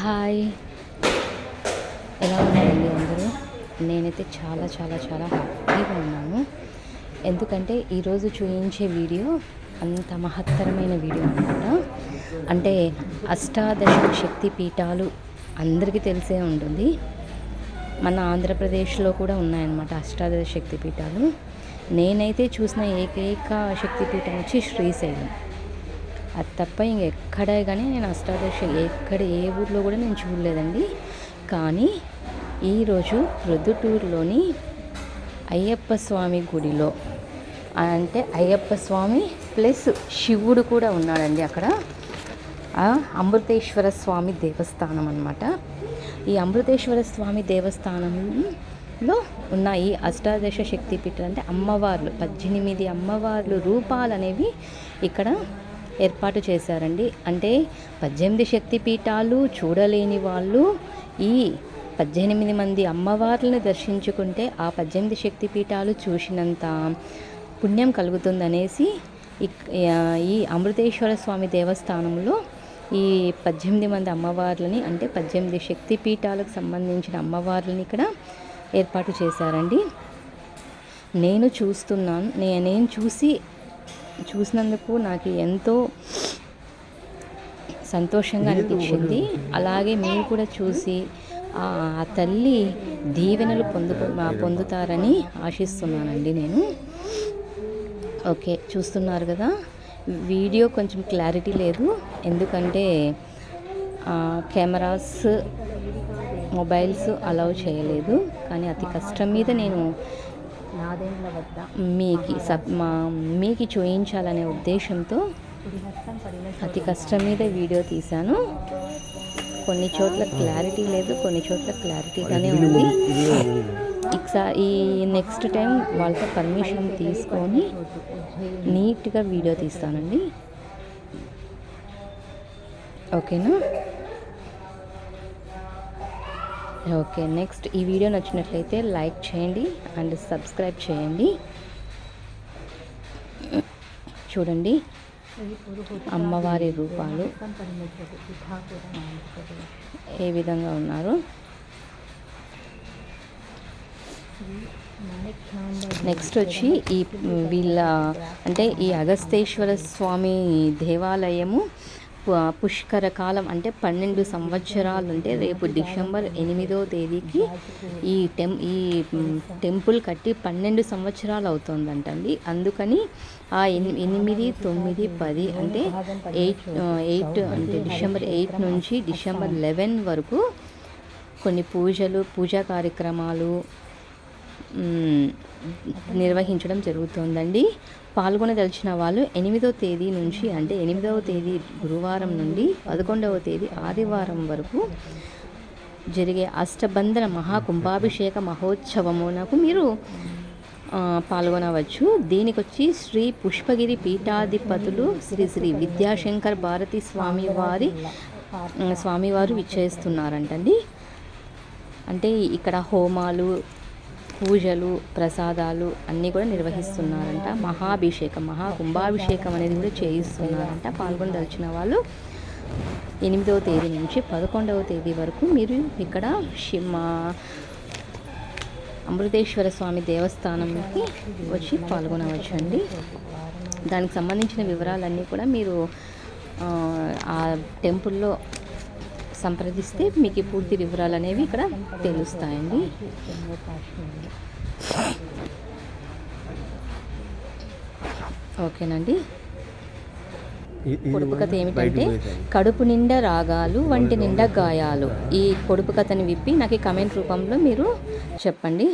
Hi. ఎలా ఉన్నారండి అందరూ? నేనైతే చాలా చాలా చాలా హ్యాపీగా ఉన్నాను. ఎందుకంటే ఈరోజు చూపించే వీడియో అంత మహత్తరమైన వీడియో అనమాట అంటే అష్టాదశ శక్తి పీఠాలు అందరికీ తెలిసే ఉంటుంది. మన ఆంధ్రప్రదేశ్లో కూడా ఉన్నాయన్నమాట అష్టాదశ శక్తి పీఠాలు. నేనైతే చూసిన ఏకైక శక్తిపీఠం వచ్చి శ్రీశైలం. అది తప్ప ఇంకెక్కడే కానీ నేను అష్టాదశ ఎక్కడ ఏ ఊర్లో కూడా నేను చూడలేదండి. కానీ ఈరోజు ప్రొద్దుటూరులోని అయ్యప్ప స్వామి గుడిలో అంటే అయ్యప్ప స్వామి ప్లస్ శివుడు కూడా ఉన్నాడండి అక్కడ. అమృతేశ్వర స్వామి దేవస్థానం అనమాట ఈ అమృతేశ్వర స్వామి దేవస్థానంలో ఉన్న ఈ అష్టాదశ శక్తి పీఠాలు అంటే అమ్మవార్లు పద్దెనిమిది అమ్మవార్లు రూపాలు అనేవి ఇక్కడ ఏర్పాటు చేశారండి. అంటే పద్దెనిమిది శక్తి పీఠాలు చూడలేని వాళ్ళు ఈ పద్దెనిమిది మంది అమ్మవార్లను దర్శించుకుంటే ఆ పద్దెనిమిది శక్తి పీఠాలు చూసినంత పుణ్యం కలుగుతుందనేసి ఇక్- ఈ అమృతేశ్వర స్వామి దేవస్థానంలో ఈ పద్దెనిమిది మంది అమ్మవార్లని అంటే పద్దెనిమిది శక్తి పీఠాలకు సంబంధించిన అమ్మవార్లని ఇక్కడ ఏర్పాటు చేశారండి. నేను చూస్తున్నాను నేను చూసి చూసినందుకు నాకు ఎంతో సంతోషంగా అనిపించింది. అలాగే మీరు కూడా చూసి ఆ తల్లి దీవెనలు పొందు పొందుతారని ఆశిస్తున్నానండి నేను. ఓకే చూస్తున్నారు కదా. వీడియో కొంచెం క్లారిటీ లేదు. ఎందుకంటే కెమెరాస్ మొబైల్స్ అలౌ చేయలేదు. కానీ అతి కష్టం మీద నేను నాదేండ్ల వద్ద మీకు సబ్ మా మీకు చూయించాలనే ఉద్దేశంతో అతి కష్టం మీద వీడియో తీశాను. కొన్ని చోట్ల క్లారిటీ లేదు కొన్ని చోట్ల క్లారిటీగానే ఉంది. ఈ నెక్స్ట్ టైం వాళ్ళతో పర్మిషన్ తీసుకొని నీట్గా వీడియో తీస్తానండి. ఓకేనా? ఓకే నెక్స్ట్ ఈ వీడియో నచ్చినట్లయితే లైక్ చేయండి అండ్ సబ్స్క్రైబ్ చేయండి. చూడండి అమ్మవారి రూపాలు ఏ విధంగా ఉన్నారు. నెక్స్ట్ వచ్చి ఈ వీళ్ళ అంటే ఈ అగస్తేశ్వర స్వామి దేవాలయము పుష్కర కాలం అంటే పన్నెండు సంవత్సరాలు అంటే రేపు డిసెంబర్ ఎనిమిదో తేదీకి ఈ టెం ఈ టెంపుల్ కట్టి పన్నెండు సంవత్సరాలు అవుతుందంటండి అందుకని ఆ ఎనిమిది తొమ్మిది పది అంటే ఎయిట్ ఎయిట్ అంటే డిసెంబర్ ఎయిట్ నుంచి డిసెంబర్ లెవెన్ వరకు కొన్ని పూజలు పూజా కార్యక్రమాలు నిర్వహించడం జరుగుతుందండి. పాల్గొనదలిచిన వాళ్ళు ఎనిమిదో తేదీ నుంచి అంటే ఎనిమిదవ తేదీ గురువారం నుండి పదకొండవ తేదీ ఆదివారం వరకు జరిగే అష్టబంధన మహాకుంభాభిషేక మహోత్సవమునకు మీరు పాల్గొనవచ్చు. దీనికి వచ్చి శ్రీ పుష్పగిరి పీఠాధిపతులు శ్రీ శ్రీ విద్యాశంకర్ భారతి స్వామి వారి స్వామివారు విచ్చేస్తున్నారంటండి. అంటే ఇక్కడ హోమాలు పూజలు ప్రసాదాలు అన్నీ కూడా నిర్వహిస్తున్నారంట. మహాభిషేకం మహా కుంభాభిషేకం అనేది కూడా చేయిస్తున్నారంట పాల్గొనదలిచిన వాళ్ళు. ఎనిమిదవ తేదీ నుంచి పదకొండవ తేదీ వరకు మీరు ఇక్కడ శి- మా అమృతేశ్వర స్వామి దేవస్థానంకి వచ్చి పాల్గొనవచ్చు అండి దానికి సంబంధించిన వివరాలన్నీ కూడా మీరు ఆ టెంపుల్లో సంప్రదిస్తే మీకు పూర్తి వివరాలు అనేవి ఇక్కడ తెలుస్తాయండి. ఓకేనండి. పొడుపు కథ ఏమిటంటే కడుపు నిండా రాగాలు వంటి నిండా గాయాలు. ఈ పొడుపు కథని విప్పి నాకు కమెంట్ రూపంలో మీరు చెప్పండి.